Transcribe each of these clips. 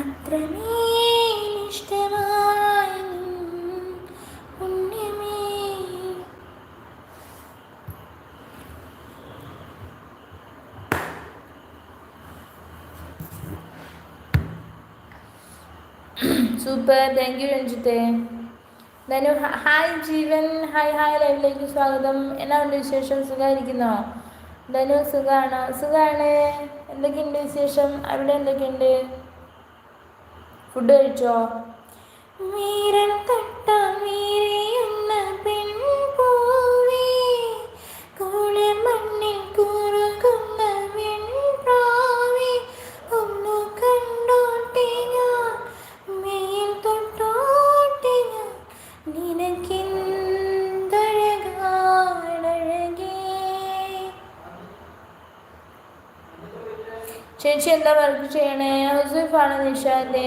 അത്രമേലിഷ്ടമായി പുണ്യമേ super thank you രഞ്ജിത്തെ. Dhanu hi Jeevan. Hi hi ലൈവിലേക്ക് സ്വാഗതം. എന്നാ ഉണ്ട് വിശേഷം? സുഖമായിരിക്കുന്നോ? ധനു സുഖമാണോ സുഖാണ്. എന്തൊക്കെയുണ്ട് വിശേഷം? അവിടെ എന്തൊക്കെയുണ്ട്? ഫുഡ് കഴിച്ചോ? വീരൻ തട്ട വീരയുന്ന പെൺപൂവേ കൂടെ മണ്ണിൽ കുറുകുന്ന വെൺപ്രാവേ ഒന്നു കണ്ടോട്ടെ ഞാൻ മേൽ തൊട്ടോട്ടെ ഞാൻ. നിനക്കെന്തഴകാണഴകേ ചേച്ചി എന്താ വർക്ക് ചെയ്യണേ? ഹൗസ് വൈഫാണ് നിഷാന്റെ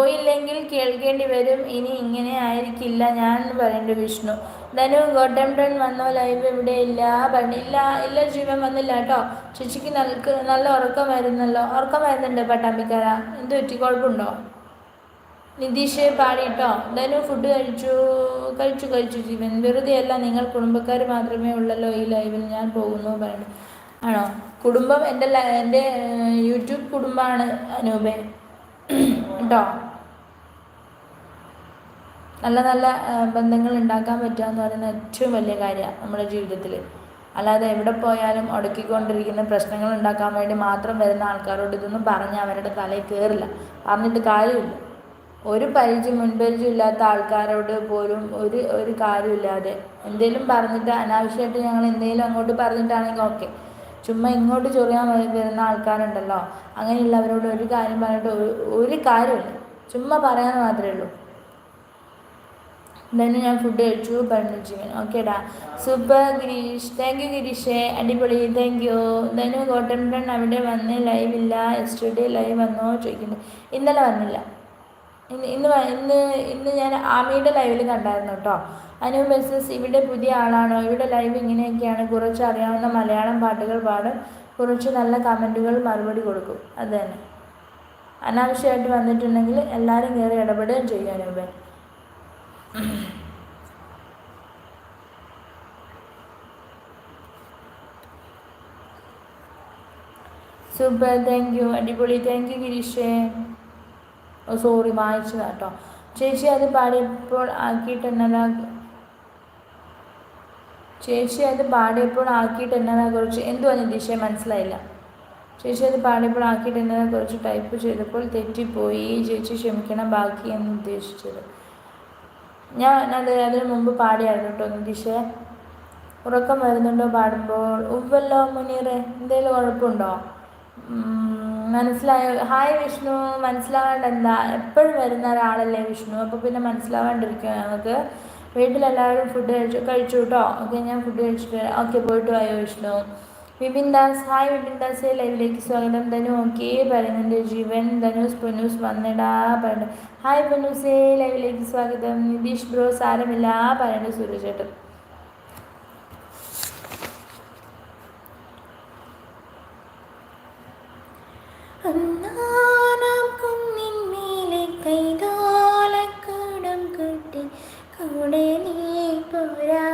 പോയില്ലെങ്കിൽ കേൾക്കേണ്ടി വരും. ഇനി ഇങ്ങനെ ആയിരിക്കില്ല. ഞാൻ എന്ന് പറയുന്നുണ്ട് വിഷ്ണു. ധനു ഗോട്ടംടൺ വന്നോ? ലൈവ് ഇവിടെ ഇല്ല. പറഞ്ഞില്ല ഇല്ല ജീവൻ വന്നില്ല കേട്ടോ. ചേച്ചിക്ക് നല്ല നല്ല ഉറക്കം വരുന്നല്ലോ. ഉറക്കം വരുന്നുണ്ട് പട്ടാമ്പിക്കാര. എന്ത് പറ്റി? കുഴപ്പമുണ്ടോ? നിതീഷ് പാടിയിട്ടോ ധനു ഫുഡ് കഴിച്ചു. കഴിച്ചു കഴിച്ചു ജീവൻ. വെറുതെ അല്ല നിങ്ങൾ കുടുംബക്കാർ മാത്രമേ ഉള്ളല്ലോ ഈ ലൈവിൽ ഞാൻ പോകുന്നു പറഞ്ഞു ആണോ? കുടുംബം എന്റെ എന്റെ യൂട്യൂബ് കുടുംബമാണ് അനൂപേ. കേട്ടോ. നല്ല നല്ല ബന്ധങ്ങൾ ഉണ്ടാക്കാൻ പറ്റുക എന്ന് പറയുന്ന ഏറ്റവും വലിയ കാര്യമാണ് നമ്മുടെ ജീവിതത്തിൽ അല്ലാതെ എവിടെ പോയാലും ഒടുക്കിക്കൊണ്ടിരിക്കുന്ന പ്രശ്നങ്ങൾ ഉണ്ടാക്കാൻ വേണ്ടി മാത്രം വരുന്ന ആൾക്കാരോട് ഇതൊന്നും പറഞ്ഞ് അവരുടെ തലയിൽ കയറില്ല പറഞ്ഞിട്ട് കാര്യമില്ല. ഒരു പരിചയം മുൻപരിചയം ഇല്ലാത്ത ആൾക്കാരോട് പോലും ഒരു ഒരു കാര്യമില്ലാതെ എന്തെങ്കിലും പറഞ്ഞിട്ട് അനാവശ്യമായിട്ട് ഞങ്ങൾ എന്തെങ്കിലും അങ്ങോട്ട് പറഞ്ഞിട്ടാണെങ്കിൽ ഓക്കെ. ചുമ്മാ ഇങ്ങോട്ട് ചൊറിയാൻ വരുന്ന ആൾക്കാരുണ്ടല്ലോ. അങ്ങനെയുള്ളവരോട് ഒരു കാര്യം പറഞ്ഞിട്ട് ഒരു കാര്യമില്ല ചുമ്മാ പറയാൻ മാത്രമേ ഉള്ളൂ. ധനു ഞാൻ ഫുഡ് കഴിച്ചു പറഞ്ഞു ജീവൻ ഓക്കേടാ സൂപ്പർ ഗിരീഷ്. താങ്ക് യു ഗിരീഷേ. അടിപൊളി. താങ്ക് യു ധനു കോട്ടൺ അവിടെ വന്ന് ലൈവ് ഇല്ല. യെസ്റ്റർഡേ ലൈവ് വന്നോ ചോദിക്കുന്നു ഇന്നലെ വന്നില്ല. ഇന്ന് ഇന്ന് ഇന്ന് ഇന്ന് ഞാൻ ആമിയുടെ ലൈവിൽ കണ്ടായിരുന്നു കേട്ടോ അനു ബസ്സസ് ഇവിടെ പുതിയ ആളാണോ? ഇവിടെ ലൈവ് ഇങ്ങനെയൊക്കെയാണ്. കുറച്ച് അറിയാവുന്ന മലയാളം പാട്ടുകൾ പാടും. കുറച്ച് നല്ല കമന്റുകൾ മറുപടി കൊടുക്കും. അത് തന്നെ. അനാവശ്യമായിട്ട് വന്നിട്ടുണ്ടെങ്കിൽ എല്ലാവരും കയറി ഇടപെടുകയും ചെയ്യും അനൂപേ സൂപ്പർ താങ്ക് യു അടിപൊളി. താങ്ക് യു ഗിരീഷേ. ഓ സോറി വായിച്ചതാ കേട്ടോ ചേച്ചി അത് പാടിയപ്പോൾ ആക്കിയിട്ട് എന്നതാ ചേച്ചി അത് പാടിയപ്പോൾ ആക്കിയിട്ട് എന്നതാ കുറച്ച് എന്തുവാ നിതീഷേ? മനസ്സിലായില്ല. ചേച്ചി അത് പാടിയപ്പോൾ ആക്കിയിട്ട് എന്നതാ കുറച്ച് ടൈപ്പ് ചെയ്തപ്പോൾ തെറ്റിപ്പോയി. ചേച്ചി ക്ഷമിക്കണം ബാക്കി എന്ന് ഉദ്ദേശിച്ചത്. ഞാൻ അത് അതിന് മുമ്പ് പാടിയായിരുന്നു കേട്ടോ നിതീഷേ ഉറക്കം വരുന്നുണ്ടോ പാടുമ്പോൾ? ഉവ്വല്ലോ മുനീറെ എന്തെങ്കിലും കുഴപ്പമുണ്ടോ മനസ്സിലായ? ഹായ് വിഷ്ണു മനസ്സിലാവാണ്ട് എന്താ? എപ്പോഴും വരുന്ന ഒരാളല്ലേ വിഷ്ണു. അപ്പോൾ പിന്നെ മനസ്സിലാവാണ്ടിരിക്കുക ഞങ്ങൾക്ക് വീട്ടിലെല്ലാവരും ഫുഡ് കഴിച്ചു കഴിച്ചു കേട്ടോ? ഓക്കെ ഞാൻ ഫുഡ് കഴിച്ചിട്ട് ഓക്കെ പോയിട്ട് വായോ വിഷ്ണു. വിപിൻ ദാസ്. ഹായ് വിപിൻ ദാസ്. ലൈവിലേക്ക് സ്വാഗതം. ധനു ഓക്കെ. പറയുന്നുണ്ട് ജീവൻ ധനുസ് പൊന്നൂസ് വന്നിടാ പറയുന്നു ഹായ് പൊന്നൂസേ ലൈവിലേക്ക് സ്വാഗതം. നിതീഷ് ബ്രോ സാരമില്ല പറയുന്നു സൂര്യചേട്ടൻ കൈകാലക്കടം കെട്ടി കൂടെ നീ പോരാ